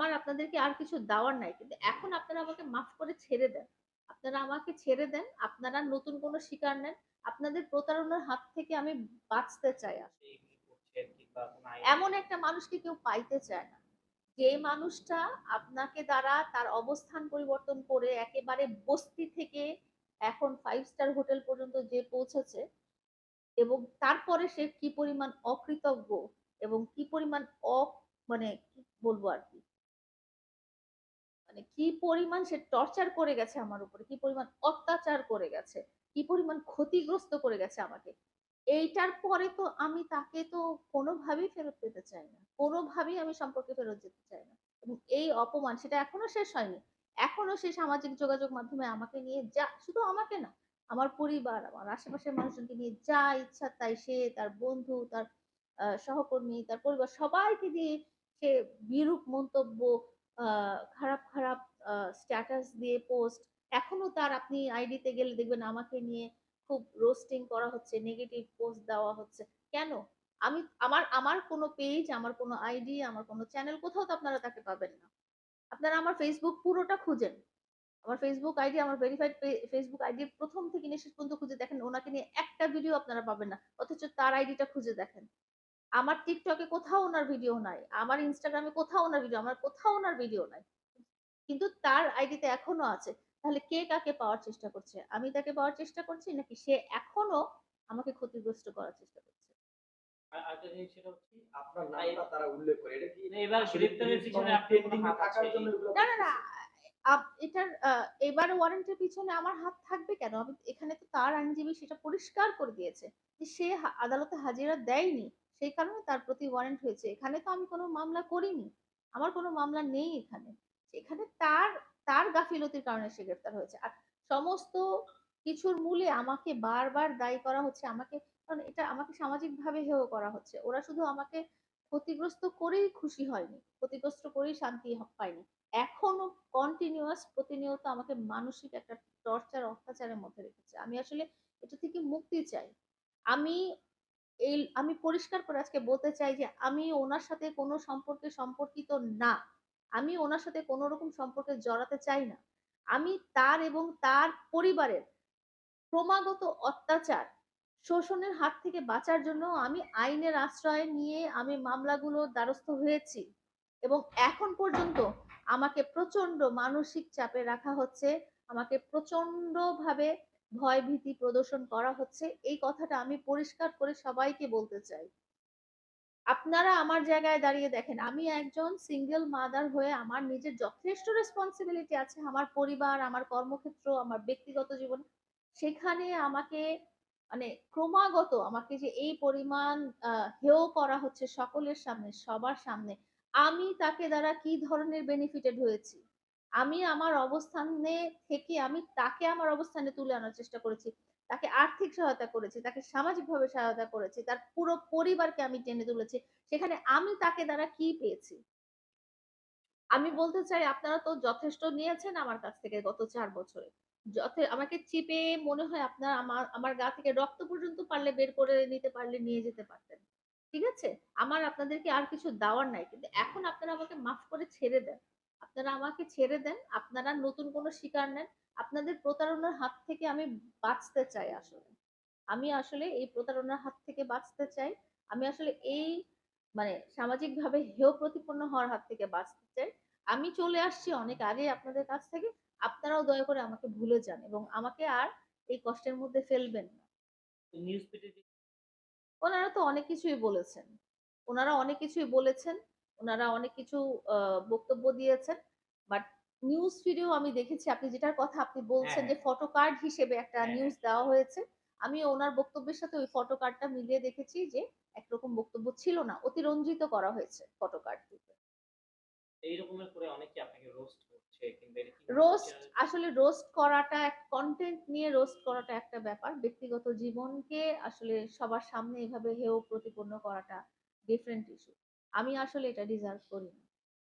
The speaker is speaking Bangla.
আমার আপনাদেরকে আর কিছু দেওয়ার নাই। কিন্তু এখন আপনারা আমাকে মাফ করে ছেড়ে দেন। আপনারা আমাকে ছেড়ে দেন। আপনারা নতুন কোন শিকার নেন। আপনাদের প্রতারণার হাত থেকে আমি বাঁচতে চাই এমন একটা মানুষকে কেউ পাইতে চায় না। যে মানুষটা আপনাকে দ্বারা তার অবস্থান পরিবর্তন করে একেবারে বস্তি থেকে এখন ফাইভ স্টার হোটেল পর্যন্ত যেয়ে পৌঁছেছে এবং তারপরে সে কি পরিমাণ অকৃতজ্ঞ এবং কি পরিমাণ অ মানে কি বলব আরকি? মানে কি পরিমাণ সে টর্চার করে গেছে আমার উপরে, কি পরিমাণ অত্যাচার করে গেছে, কি পরিমাণ ক্ষতিগ্রস্ত করে গেছে আমাকে। এইটার পরে তো আমি তাকে তো কোনোভাবেই ফেরত পেতে চাই না। কোনোভাবেই আমি সম্পর্কে ফেরত যেতে চাই না। এবং এই অপমান সেটা এখনও শেষ হয়নি। এখনও সে সামাজিক যোগাযোগ মাধ্যমে আমাকে নিয়ে যা শুধু আমাকে না, আমার পরিবার, আমার আশেপাশের মানুষজনকে নিয়ে যা ইচ্ছা তাই সে, তার বন্ধু, তার সহকর্মী, তার পরিবার সবাইকে দিয়ে সে বিরূপ মন্তব্য, খারাপ, খারাপ স্ট্যাটাস দিয়ে পোস্ট। এখনও তার আপনি আইডিতে গেলে দেখবেন আমাকে নিয়ে খুব রোস্টিং করা হচ্ছে, নেগেটিভ পোস্ট দেওয়া হচ্ছে। কেন? আমি আমার আমার কোনো পেজ, আমার কোনো আইডি, আমার কোনো চ্যানেল কোথাও তো আপনারা তাকে পাবেন না। আপনারা আমার Facebook পুরোটা খুঁজেন। আমার Facebook আইডি, আমার ভেরিফাইড পে Facebook আইডির ১ম থেকে নিয়ে শেষ পর্যন্ত খুঁজে দেখেন ওনাকে নিয়ে একটা ভিডিও আপনারা পাবেন না। অথচ তার আইডিটা খুঁজে দেখেন। আমার টিকটকে কোথাও ওনার ভিডিও নাই। আমার ইনস্টাগ্রামে কোথাও ওনার ভিডিও, আমার কোথাও ওনার ভিডিও নাই। কিন্তু তার আইডিতে এখনও আছে। তাহলে কে কাকে পাওয়ার চেষ্টা করছে? আমি তাকে পাওয়ার চেষ্টা করছি নাকি সে এখনও আমাকে ক্ষতিগ্রস্ত করার চেষ্টা করছে? আর আরেকটা জিনিস সেটা হচ্ছে আপনার নামটা তারা উল্লেখ করে। এটা কি না, না, না, এটার এবার ওয়ারেন্টের পিছনে আমার হাত থাকবে কেন? আমি এখানে তো তার আইনজীবী সেটা পরিষ্কার করে দিয়েছে। যে সে আদালতে হাজিরা দেয়নি। সেই কারণে তার প্রতি ওয়ারেন্ট হয়েছে। এখানে তো আমি কোনো মামলা করিনি। আমার কোনো মামলা নেই এখানে। এখানে তার তার গাফিলতির কারণে সে গ্রেফতার হয়েছে। আর সমস্ত কিছুর মূলে আমাকে বারবার দায়ী করা হচ্ছে। আমাকে কারণ এটা আমাকে সামাজিকভাবে হেয় করা হচ্ছে। ওরা শুধু আমাকে ক্ষতিগ্রস্ত করেই খুশি হয়নি। ক্ষতিগ্রস্ত করেই শান্তি পায়নি। এখনও কন্টিনিউয়াস প্রতিনিয়ত আমাকে মানসিক একটা টর্চার, অত্যাচারের মধ্যে রেখেছে। আমি আসলে এটা থেকে মুক্তি চাই। আমি এই আমি পরিষ্কার করে আজকে বলতে চাই যে আমি উনার সাথে কোনো সম্পর্কে সম্পর্কিত না। আমি উনার সাথে কোনো রকম সম্পর্কে জড়াতে চাই না। আমি তার এবং তার পরিবারের ক্রমাগত অত্যাচার, শোষণের হাত থেকে বাঁচার জন্য আমি আইনের আশ্রয় নিয়ে আমি মামলাগুলোর দ্বারস্থ হয়েছি। এবং এখন পর্যন্ত আমাকে প্রচণ্ড মানসিক চাপে রাখা হচ্ছে। আমাকে প্রচন্ডভাবে ভয়-ভীতি প্রদর্শন করা হচ্ছে। এই কথাটা আমি পরিষ্কার করে সবাইকে বলতে চাই। আপনারা আমার জায়গায় দাঁড়িয়ে দেখেন, আমি একজন সিঙ্গল মাদার হয়ে আমার নিজের যথেষ্ট রেসপনসিবিলিটি আছে। আমার পরিবার, আমার কর্মক্ষেত্র, আমার ব্যক্তিগত জীবন। সেখানে আমাকে মানে ক্রমাগত আমাকে যে এই পরিমাণ হেয় করা হচ্ছে সকলের সামনে, সবার সামনে। আমি তাকে দ্বারা কি ধরনের বেনিফিটেড হয়েছি? আমি আমার অবস্থানে থেকে আমি তাকে আমার অবস্থানে তুলে আনার চেষ্টা করেছি। তাকে আর্থিক সহায়তা করেছি, তাকে সামাজিকভাবে সহায়তা করেছি। তার পুরো পরিবারকে আমি টেনে তুলেছি। সেখানে আমি তাকে দ্বারা কি পেয়েছি? আমি বলতে চাই আপনারা তো যথেষ্ট নিয়েছেন আমার কাছ থেকে গত চার বছরে। যথে আমাকে চিপে মনে হয় আপনার আমার আমার গা থেকে রক্ত পর্যন্ত পারলে বের করে নিতে পারলে নিয়ে যেতে পারতেন। ঠিক আছে? আমার আপনাদেরকে আর কিছু দেওয়ার নাই। কিন্তু এখন আপনারা আমাকে মাফ করে ছেড়ে দেন। আপনারা আমাকে ছেড়ে দেন। আপনারা নতুন কোন শিকার নেন। আপনাদের প্রতারণার হাত থেকে আমি বাঁচতে চাই আসলে। আমি আসলে এই প্রতারণার হাত থেকে বাঁচতে চাই। আমি আসলে এই মানে সামাজিকভাবে হেয় প্রতিপন্ন হওয়ার হাত থেকে বাঁচতে চাই। আমি চলে আসছি অনেক আগে আপনাদের কাছ থেকে। আপনারাও দয়া করে আমাকে ভুলে যান এবং আমাকে আর এই কষ্টের মধ্যে ফেলবেন না। ওনারা তো অনেক কিছুই বলেছেন। ওনারা অনেক কিছুই বলেছেন। উনারা অনেক কিছু বক্তব্য দিয়েছেন। বাট নিউজ ফিডেও আমি দেখেছি আপনি যেটার কথা আপনি বলছেন হ্যাঁ, যে ফটো কার্ড হিসেবে একটা হ্যাঁ, নিউজ দেওয়া হয়েছে। আমি ওনার বক্তব্যের সাথে ওই ফটো কার্ডটা মিলিয়ে দেখেছি যে একরকম বক্তব্য ছিল না। অতিরঞ্জিত করা হয়েছে ফটো কার্ডটিতে। এই রকমের করে অনেকে আপনাকে রোস্ট করছে কিংবা এটা কি রোস্ট আসলে রোস্ট করাটা এক কনটেন্ট নিয়ে রোস্ট করাটা একটা ব্যাপার। ব্যক্তিগত জীবনকে আসলে সবার সামনে এভাবে হেয় প্রতিপন্ন করাটা ডিফারেন্ট ইস্যু। আমি আসলে এটা ডিজার্ভ করি না।